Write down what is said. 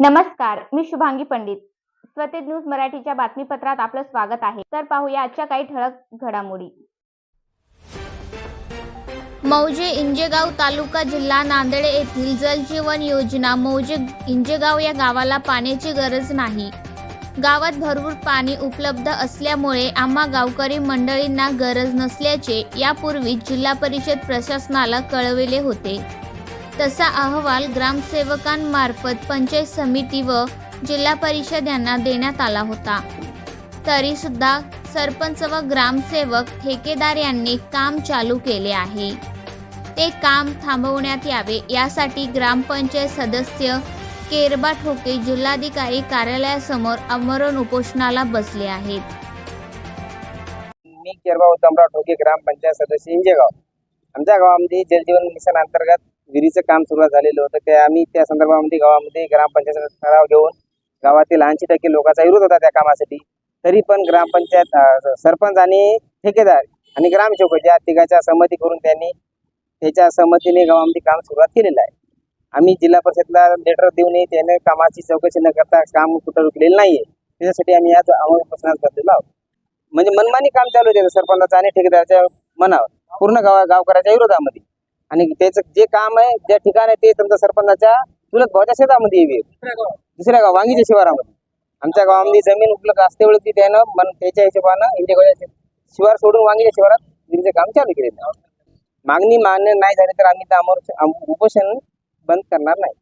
नमस्कार मी शुभांगी पंडित. स्वतेज न्यूज मराठीच्या बातमीपत्रात आपलं स्वागत आहे. तर पाहूया आजच्या काही ठळक घडामोडी. मौजे इंजेगाव तालुका जिल्हा नांदेड येथील जलजीवन योजना मौजे इंजेगाव या गावाला पाण्याची गरज नाही. गावात भरपूर पाणी उपलब्ध असल्यामुळे आम्हा गावकरी मंडळींना गरज नसल्याचे यापूर्वी जिल्हा परिषद प्रशासनाला कळविले होते. तसा अहवाल ग्रामसेवकांमार्फत पंचायत समिती व जिल्हा परिषद यांना देण्यात आला होता. तरी सुद्धा सरपंच व ग्रामसेवक ठेकेदार यांनी काम चालू केले आहे. ते काम थांबवण्यात यावे यासाठी ग्रामपंचायत सदस्य केरबा ठोके जिल्हाधिकारी कार्यालयासमोर अमरण उपोषणाला बसले आहेत. मी केरबा उत्तमराव ठोके ग्रामपंचायत सदस्य इंजेगाव. आमच्या गावामध्ये जलजीवन मिशन अंतर्गत विहिरीचं काम सुरुवात झालेलं होतं. ते आम्ही त्या संदर्भामध्ये गावामध्ये ग्रामपंचायत ठराव घेऊन गावातील ऐंशी टक्के लोकांचा विरोध होता त्या कामासाठी. तरी पण ग्रामपंचायत सरपंच आणि ठेकेदार आणि ग्रामसेवक या तिघाच्या सहमती करून त्यांनी त्याच्या सहमतीने गावामध्ये काम सुरुवात केलेलं आहे. आम्ही जिल्हा परिषदला लेटर देऊनही त्याने कामाची चौकशी न करता काम कुठं रुकलेलं नाहीये. त्याच्यासाठी आम्ही आज अमोल उपोषणास बसलेलो आहोत. म्हणजे मनमानी काम चालू आहे सरपंचाचं आणि ठेकेदाराच्या मनावर पूर्ण गाव गावकऱ्याच्या विरोधामध्ये. आणि त्याचं जे काम आहे ज्या ठिकाण आहे ते समजा सरपंचाच्या चुलत भावाच्या शेतामध्ये येईल. दुसऱ्या गाव. वांगीच्या शिवारामध्ये. आमच्या गावामध्ये जमीन उपलब्ध असते वेळी ती त्यानं मन त्याच्या हिशोबानं इंडिया शिवार सोडून वांगीच्या शिवारात विहिरीचं काम चालू आहे. मागणी मान्य नाही झाली तर आम्ही त्यावर उपोषण बंद करणार नाही.